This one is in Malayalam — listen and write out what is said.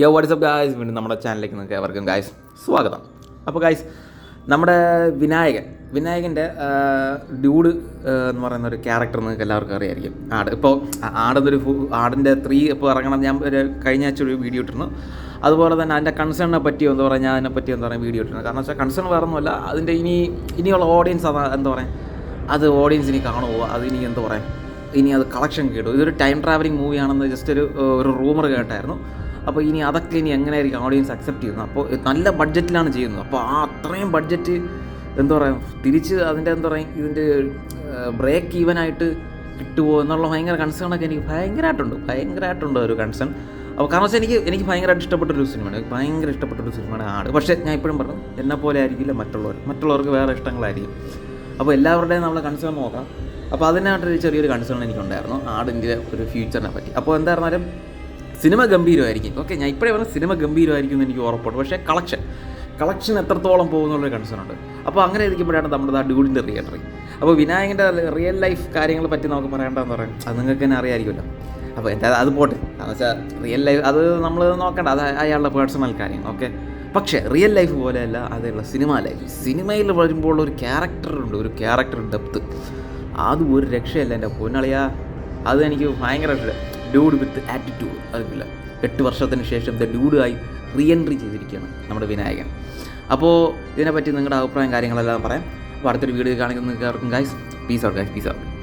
യോ വാട്സപ്പ് ഗായ്സ് വീണ്ടും നമ്മുടെ ചാനലിലേക്ക് നിങ്ങൾക്ക് ഏവർക്കും ഗായ്സ് സ്വാഗതം. അപ്പോൾ ഗായ്സ് നമ്മുടെ വിനായകൻ വിനായകന്റെ ഡ്യൂഡ് എന്ന് പറയുന്ന ഒരു ക്യാരക്ടർ നിങ്ങൾക്ക് എല്ലാവർക്കും അറിയായിരിക്കും. ആട്. ഇപ്പോൾ ആടെന്നൊരു ആടിന്റെ ത്രീ ഇപ്പോൾ ഇറങ്ങണം. ഞാൻ ഒരു കഴിഞ്ഞ ആഴ്ച ഒരു വീഡിയോ ഇട്ടിരുന്നു. അതുപോലെ തന്നെ അതിന്റെ കൺസേണിനെ പറ്റിയോ എന്താ പറയുക ഞാൻ അതിനെ പറ്റി എന്താ പറയുക വീഡിയോ ഇട്ടിരുന്നു. കാരണം വെച്ചാൽ കൺസേൺ വേറെ ഒന്നുമല്ല. അതിന്റെ ഇനി ഇനിയുള്ള ഓഡിയൻസ് അതാ എന്താ പറയുക അത് ഓഡിയൻസ് ഇനി കാണുമോ അത് ഇനി എന്താ പറയുക ഇനി അത് കളക്ഷൻ കേട്ടു ഇതൊരു ടൈം ട്രാവലിംഗ് മൂവിയാണെന്ന് ജസ്റ്റ് ഒരു ഒരു റൂമർ കേട്ടായിരുന്നു. അപ്പോൾ ഇനി അതൊക്കെ ഇനി എങ്ങനെയായിരിക്കും ഓഡിയൻസ് അക്സെപ്റ്റ് ചെയ്യുന്നത്? അപ്പോൾ നല്ല ബഡ്ജറ്റിലാണ് ചെയ്യുന്നത്. അപ്പോൾ ആ അത്രയും ബഡ്ജറ്റ് എന്താ പറയുക തിരിച്ച് അതിന്റെ എന്താ പറയുക ഇതിന്റെ ബ്രേക്ക് ഈവനായിട്ട് കിട്ടുമോ എന്നുള്ള ഭയങ്കര കൺസേണൊക്കെ എനിക്ക് ഭയങ്കരമായിട്ടുണ്ട് ഭയങ്കരമായിട്ടുണ്ട് ഒരു കൺസേൺ അപ്പോൾ കാരണം വെച്ചാൽ എനിക്ക് എനിക്ക് ഭയങ്കരമായിട്ട് ഇഷ്ടപ്പെട്ടൊരു സിനിമയാണ്. എനിക്ക് ഭയങ്കര ഇഷ്ടപ്പെട്ടൊരു സിനിമയാണ് ആട്. പക്ഷേ ഞാൻ ഇപ്പോഴും പറഞ്ഞു എന്നെ പോലെ ആയിരിക്കില്ല മറ്റുള്ളവർ. മറ്റുള്ളവർക്ക് വേറെ ഇഷ്ടങ്ങളായിരിക്കും. അപ്പോൾ എല്ലാവരുടെയും നമ്മളെ കൺസേൺ നോക്കാം. അപ്പോൾ അതിനായിട്ടൊരു ചെറിയൊരു കൺസേൺ എനിക്കുണ്ടായിരുന്നു ആടിന്റെ ഒരു ഫ്യൂച്ചറിനെ പറ്റി. അപ്പോൾ എന്തായിരുന്നാലും സിനിമ ഗംഭീരമായിരിക്കും. ഓക്കെ ഞാൻ ഇപ്പോഴേ പറഞ്ഞ സിനിമ ഗംഭീരമായിരിക്കും എന്ന് എനിക്ക് ഉറപ്പുണ്ട്. പക്ഷേ കളക്ഷൻ. കളക്ഷൻ എത്രത്തോളം പോകുന്നുള്ളൊരു കൺസേൺ ഉണ്ട്. അപ്പോൾ അങ്ങനെ ഇരിക്കുമ്പോഴാണ് നമ്മുടെ ആ ഡ്യൂഡിന്റെ തിയേറ്ററിൽ അപ്പോൾ വിനായകന്റെ റിയൽ ലൈഫ് കാര്യങ്ങളെ പറ്റി നമുക്ക് പറയേണ്ടതെന്ന് പറയാം അത് നിങ്ങൾക്ക് തന്നെ അറിയാമായിരിക്കുമല്ലോ അപ്പോൾ എന്താ അത് പോട്ടെ. എന്ന് വെച്ചാൽ റിയൽ ലൈഫ് അത് നമ്മൾ നോക്കണ്ട. അത് അയാളുടെ പേഴ്സണൽ കാര്യം. ഓക്കെ. പക്ഷേ റിയൽ ലൈഫ് പോലെയല്ല അതേയുള്ള സിനിമ ലൈഫ് സിനിമയിൽ വരുമ്പോൾ ഒരു ക്യാരക്ടറുണ്ട് ഒരു ക്യാരക്ടർ ഡെപ്ത് അത് ഒരു രക്ഷയല്ല എന്റെ പൊന്നളിയാ. അത് എനിക്ക് ഭയങ്കര ഡ്യൂഡ് വിത്ത് ആറ്റിറ്റ്യൂഡ് അതില്ല എട്ട് വർഷത്തിന് ശേഷം ദ ഡ്യൂഡായി റീ എൻട്രി ചെയ്തിരിക്കുകയാണ് നമ്മുടെ വിനായകൻ. അപ്പോൾ ഇതിനെപ്പറ്റി നിങ്ങളുടെ അഭിപ്രായം കാര്യങ്ങളെല്ലാം പറയാം. അപ്പോൾ അടുത്തൊരു വീഡിയോ കാണിക്കുന്ന എല്ലാവർക്കും guys peace out guys peace out